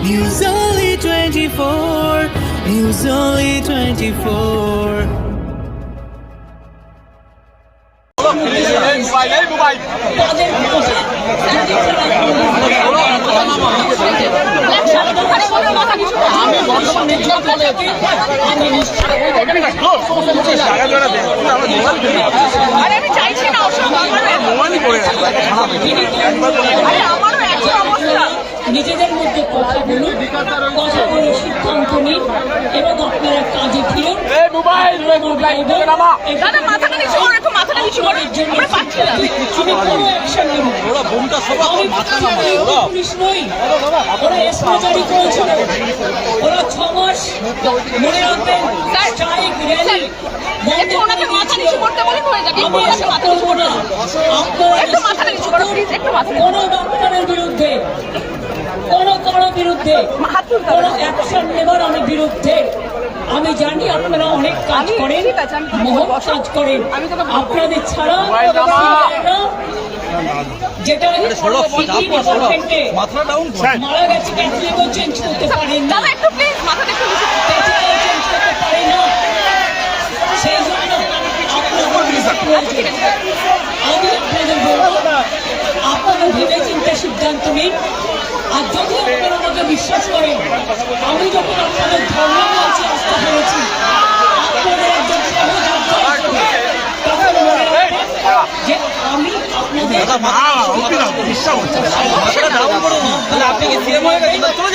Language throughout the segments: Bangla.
News Only 24. News Only 24. তাদের কথা যদি আমি বর্তমানে চাইছি না সঙ্গে আরে আমারও একই অবস্থা নিজেদের মধ্যে কথা বলুন কথা বলে সিদ্ধান্ত নিন এবং আপনারা কাজে ফিরুন। কোনো পুলিশ নই ওরা এসপি জারি করেছিল। ওরা ছ মাস মনে রাখবেন স্ট্রাইক র্যালি হয়ে ডাক্তারের বিরুদ্ধে বিরুদ্ধে কোনো অ্যাকশন নেবার আমি বিরুদ্ধে। আমি জানি আপনারা অনেক কাজ করেন মহৎ কাজ করেন। আপনাদের ছাড়া যেটা মারা গেছে চেঞ্জ করতে পারেন না। সেই জন্য আমি আপনাদের বলব আপনারা ভেবে চিন্তে সিদ্ধান্ত নিন আর যদি আপনারা আমাকে বিশ্বাস করেন আমি যখন আপনাদের ধর্ম আছে আসতে পেরেছি আপনাদের একজন মনে যে আমি আপনাদের আপনি কি সিএম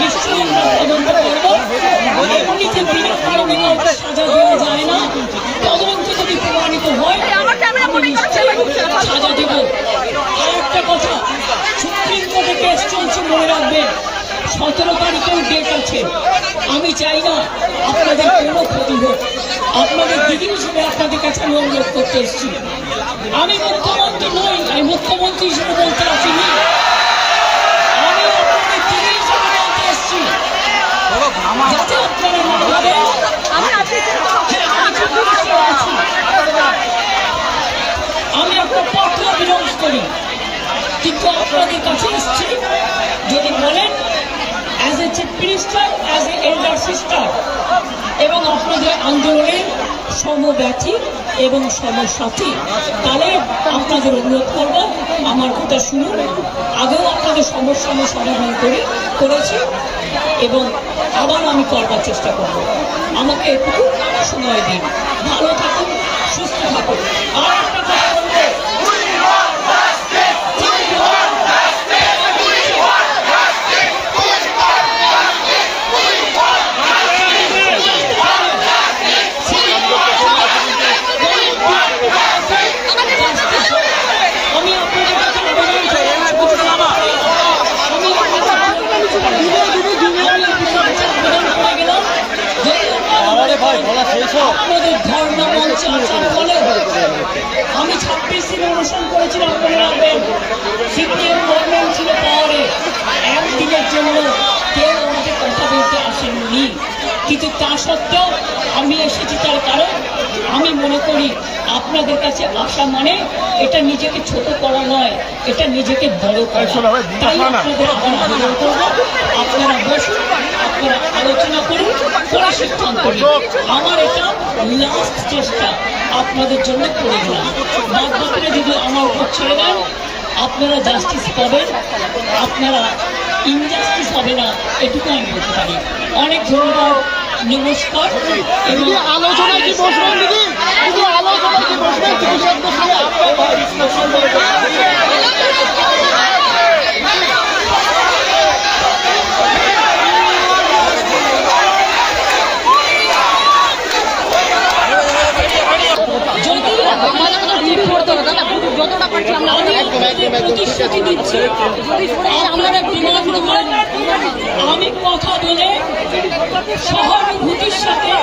নিশ্চয়ই আমরা তদন্ত করব বিনা সাজা দেওয়া যায় না তদন্ত যদি প্রমাণিত হয় সাজা দেব একটা কথা সুপ্রিম কোর্টে কেস চলছে মনে রাখবেন সতেরো তারিখেও ডেট আছে আমি চাই না আপনাদের কোনো ক্ষতি হোক আপনাদের দিদি হিসেবে আপনাদের কাছে আমি অনুরোধ করতে এসেছি আমি মুখ্যমন্ত্রী নই আমি মুখ্যমন্ত্রী হিসেবে বলতে আসিনি আমি আপনাদের দিদি হিসেবে বলতে এসেছি যাতে আপনারা মনে ভাবেন আমি আজকে যে আমি চুপ করে আছি আমি একটা পত্র বিলংস করি কিন্তু আপনাদের কাছে এসেছি। যদি বলেন as a chief minister as a elder sister এবং আপনাদের আন্দোলনের সমব্যথী এবং সমসাথী, তাহলে আপনাদের অনুরোধ করব, আমার কথা শুনুন। আগেও আপনাদের সমস্যা আমি সমাধান করি করেছি, এবং আবার আমি করবার চেষ্টা করব। আমাকে একটু সময় দিন। ভালো থাকুন, সুস্থ থাকুন। আর একটা কথা বলব আমি আপনাদের কাছে আবেদন করি আমি আপনাদের কাছে আবেদন করে গেলাম যদি আপনাদের ধর্ম মঞ্চে আসার ফলে আমি ছাব্বিশ দিন অনুষ্ঠান করেছিলাম মনে রাখবেন সিপিএম গভর্নমেন্ট ছিল পাওয়ারে একদিনের জন্য কেউ আমাকে কথা বলতে আসেননি কিন্তু তা সত্ত্বেও আমি এসেছি তার কারণ আমি মনে করি আপনাদের কাছে আসা মানে এটা নিজেকে ছোট করা নয় এটা নিজেকে বড় করা। তাই আপনাদের করব আপনারা বসুন আপনারা আলোচনা করুন করে সিদ্ধান্ত আমার এটা লাস্ট চেষ্টা আপনাদের জন্য করে গেলাম বাদ বাকিরা যদি আমার উপর ছেড়ে দেন আপনারা জাস্টিস পাবেন আপনারা ইনজাস্টিস হবে না এটুকু আমি বলতে পারি। অনেক ধন্যবাদ। নমস্কার এবং আলোচনায় কি বসবেন দিদি? দিদি আলোচনায় কি বসবেন চিকিৎসকদের সঙ্গে যদি আমরা আমি প্রতিশ্রুতি দিচ্ছি আপনারা বিমান করবেন আমি কথা বলে সহানুভূতির সাথে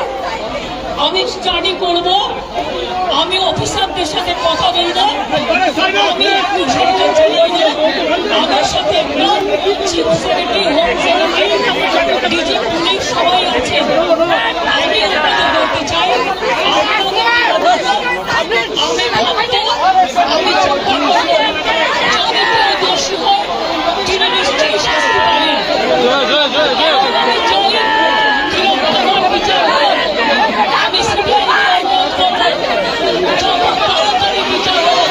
আমি স্টাডি করব। আমি অফিসারদের সাথে কথা বলব। আমি একটু ছেড়ে চলে আমার সাথে একটা chief secretary home secretary DG police সবাই আছে। আমি আপনাদের বলতে চাই আমি ভাবতে আমি চিন্তা করব যদি কেউ দোষী হয় তিনি নিশ্চয়ই শাস্তি পাবেন আমি চাই কীরকম বিচার হোক আমি সিবিআই অনুরোধ করব যত তাড়াতাড়ি বিচার হোক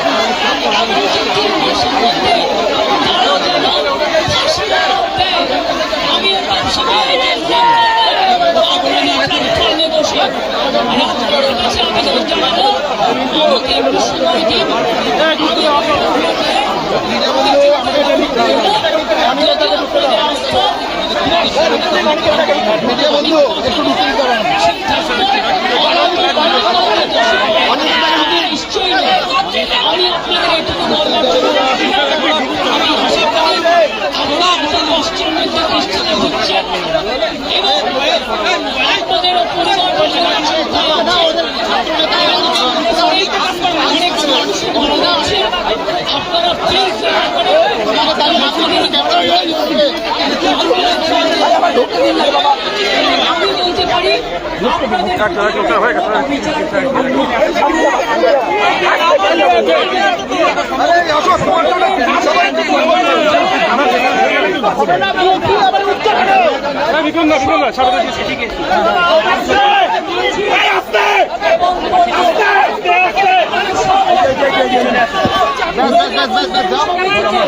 এমনকি তিন মাসের মধ্যে তারা যেন ফাঁসি না দেয় আমি এবার সিবিআই আপনাদের প্ল্যাটফর্মে বসে রাজনীতির কাছে আবেদন জানাব আমাকে একটু সময় দিন আমি আপনাদের যদি আপনাদের আস্থা মিডিয়া বন্ধু একটু মিছিল করেন নিশ্চয়ই নয়। আমি আপনাদের এটুকু বলবার জন্য আমি আশা করি আপনারা একটা কষ্টের মধ্যে কষ্টে দিচ্ছেন এবং আপনাদের পরিবার পরিবার চিন্তায় আছে এবং অনেক মানুষ মারা যাচ্ছে আপনারা প্লিজ দয়া করে আমি বলতে পারি করব বিক্রম না বিক্রম না সামনে ঠিক আছে ব্যাস ব্যাস ব্যাস ব্যাস ব্যাস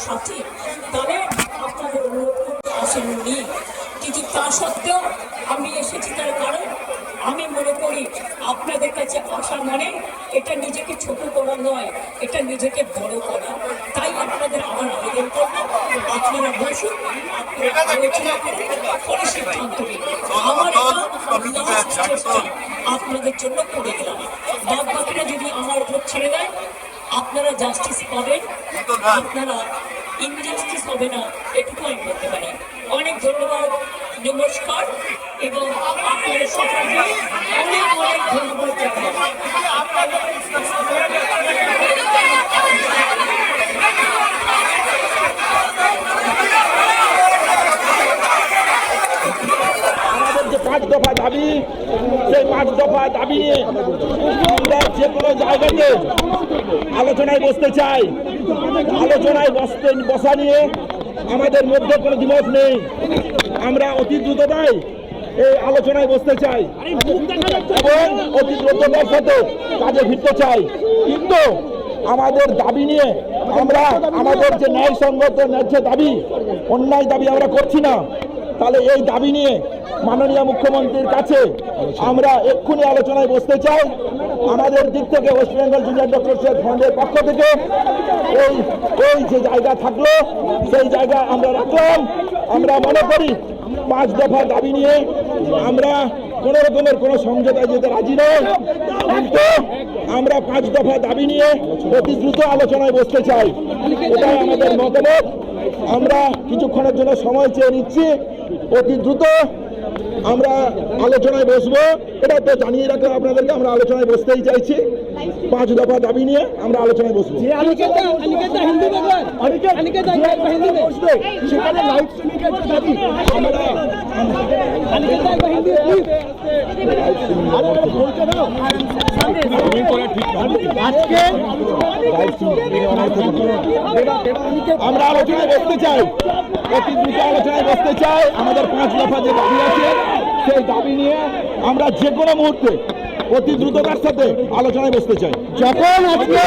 সমসাথী তাহলে আপনাদের অনুরোধ করতে আসেননি। কিন্তু তা সত্ত্বেও আমি এসেছি তার কারণ আমি মনে করি আপনাদের কাছে আসা মানে এটা নিজেকে ছোট করা নয় এটা নিজেকে বড় করা। তাই আপনাদের আমার আবেদন করব। আপনারা বসুন আপনারা আলোচনা করুন পরে সিদ্ধান্ত নিন। আমার আপনাদের জন্য করে গেলাম বাদ বাকিটা যদি আমার উপর ছেড়ে দেয় আপনারা জাস্টিস পাবেন আপনারা ইনজাস্টিস হবে না এটুকু আমি বলতে পারি। অনেক ধন্যবাদ নমস্কার এবং আপনাদের সকলকে অনেক অনেক ধন্যবাদ জানাই। আমাদের যে পাঁচ দফা দাবি পাঁচ দফা দাবি নিয়ে যে কোনো জায়গাতে আলোচনায় বসতে চাই। আলোচনায় বসতে, বসা নিয়ে আমাদের মধ্যে কোনো দ্বিমত নেই। আমরা অতি দ্রুততাই এই আলোচনায় বসতে চাই এবং অতি দ্রুততার সাথে কাজে ফিরতে চাই। কিন্তু আমাদের দাবি নিয়ে আমরা আমাদের যে ন্যায় ন্যায়সঙ্গত ন্যায্য দাবি, অন্যায় দাবি আমরা করছি না, তাহলে এই দাবি নিয়ে মাননীয় মুখ্যমন্ত্রীর কাছে আমরা এক্ষুনি আলোচনায় বসতে চাই। আমাদের দিক থেকে ওয়েস্ট বেঙ্গল জুনিয়র ডক্টর ফান্ডের পক্ষ থেকে এই এই যে জায়গা থাকল, সেই জায়গা আমরা রাখলাম। আমরা মনে করি পাঁচ দফা দাবি নিয়ে আমরা কোনো রকমের কোনো সমঝোতায় যেতে রাজি নয় আমরা পাঁচ দফা দাবি নিয়ে অতি দ্রুত আলোচনায় বসতে চাই। এটাই আমাদের মতামত। আমরা কিছুক্ষণের জন্য সময় চেয়ে নিচ্ছি। অতি দ্রুত আমরা আলোচনায় বসবো এটা তো জানিয়ে রাখলাম আপনাদেরকে আমরা আলোচনায় বসতেই চাইছি। পাঁচ দফা দাবি নিয়ে আমরা আলোচনায় বসবো। আজকে আমরা আলোচনায় বসতে চাই দ্রুত আলোচনায় বসতে চাই, আমাদের পাঁচ দফা যে দাবি আছে, সেই দাবি নিয়ে আমরা যে কোনো মুহূর্তে অতি দ্রুততার সাথে আলোচনায় বসতে চাই। যখন আজকে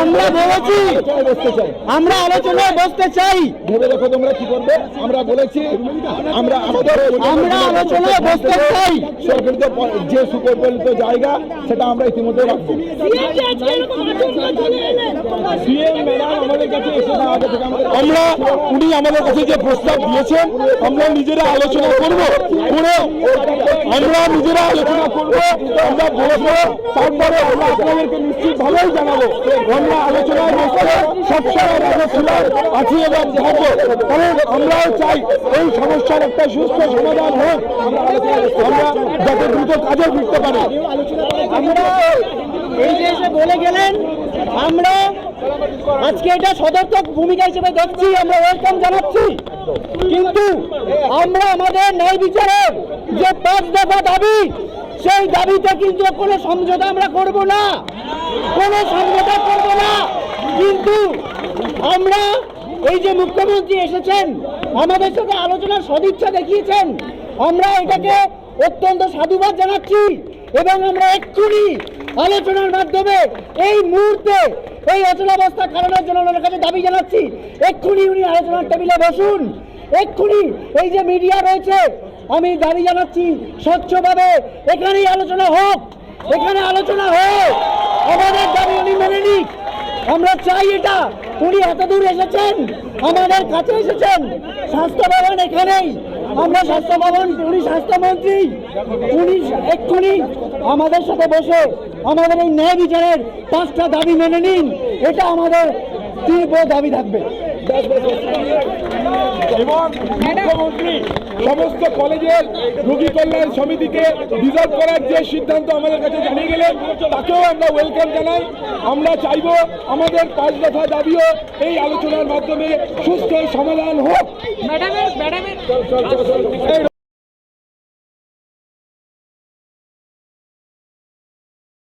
আমরা বলেছি চাই আমরা আলোচনায় বসতে চাই। ভেবে দেখো তোমরা কি করবে? আমরা বলেছি আমরা আমাদের আমরা আলোচনায় বসতে চাই। সরকারিত যে সুপরিকল্পিত জায়গা সেটা আমরা ইতিমধ্যে রাখব। সিএম ম্যাডাম আমাদের কাছে আমরা উনি আমাদের কাছে যে প্রস্তাব দিয়েছেন, আমরা নিজেরা আলোচনা করব, করে আমরা নিজেরা আলোচনা করব, আমরা বলব তারপরে আমরা আপনাদেরকে নিশ্চিত ভালোই জানাব আমরা আলোচনায় বসে সবসময় রাজস্থান আছি এবং থাকব কারণ আমরাও চাই এই সমস্যার একটা সুস্থ সমাধান হোক। আমরা যাতে দ্রুত কাজে ফিরতে পারি আমরা এই যে এসে বলে গেলেন, আমরা আজকে এটা সদর্থক ভূমিকা হিসেবে দেখছি, আমরা ওয়েলকাম জানাচ্ছি। কিন্তু আমরা আমাদের ন্যায় বিচারের যে পাঁচ দফা দাবি, সেই দাবিতে কিন্তু কোনো সমঝোতা আমরা করব না। কোনো সমঝোতা করব না। কিন্তু আমরা এই যে মুখ্যমন্ত্রী এসেছেন, আমাদের সাথে আলোচনার সদিচ্ছা দেখিয়েছেন, আমরা এটাকে অত্যন্ত সাধুবাদ জানাচ্ছি এবং আমরা এক্ষুনি আলোচনার মাধ্যমে এই মুহূর্তে এই অচলাবস্থা কারণের জন্য ওনার কাছে দাবি জানাচ্ছি। এক্ষুনি উনি আলোচনার টেবিলে বসুন। এক্ষুনি এই যে মিডিয়া রয়েছে, আমি দাবি জানাচ্ছি স্বচ্ছভাবে এখানেই আলোচনা হোক, এখানে আলোচনা হোক। আমাদের দাবি উনি মেনে নিক। আমরা চাই এটা। উনি এত দূর এসেছেন, আমাদের কাছে এসেছেন। স্বাস্থ্য ভবন এখানেই। আমরা স্বাস্থ্য ভবন উনি স্বাস্থ্যমন্ত্রী। উনি এক্ষুনি আমাদের সাথে বসে আমাদের এই ন্যায় বিচারের পাঁচটা দাবি মেনে নিন এটা আমাদের তীব্র দাবি থাকবে। এবং মুখ্যমন্ত্রী সমস্ত কলেজের রোগী কল্যাণ সমিতিকে রিজার্ভ করার যে সিদ্ধান্ত আমাদের কাছে জানিয়ে গেলেন তাকেও আমরা ওয়েলকাম জানাই। আমরা চাইব আমাদের পাঁচ দফা দাবিও এই আলোচনার মাধ্যমে সুস্থ সমাধান হোক। ম্যাডামের ম্যাডামের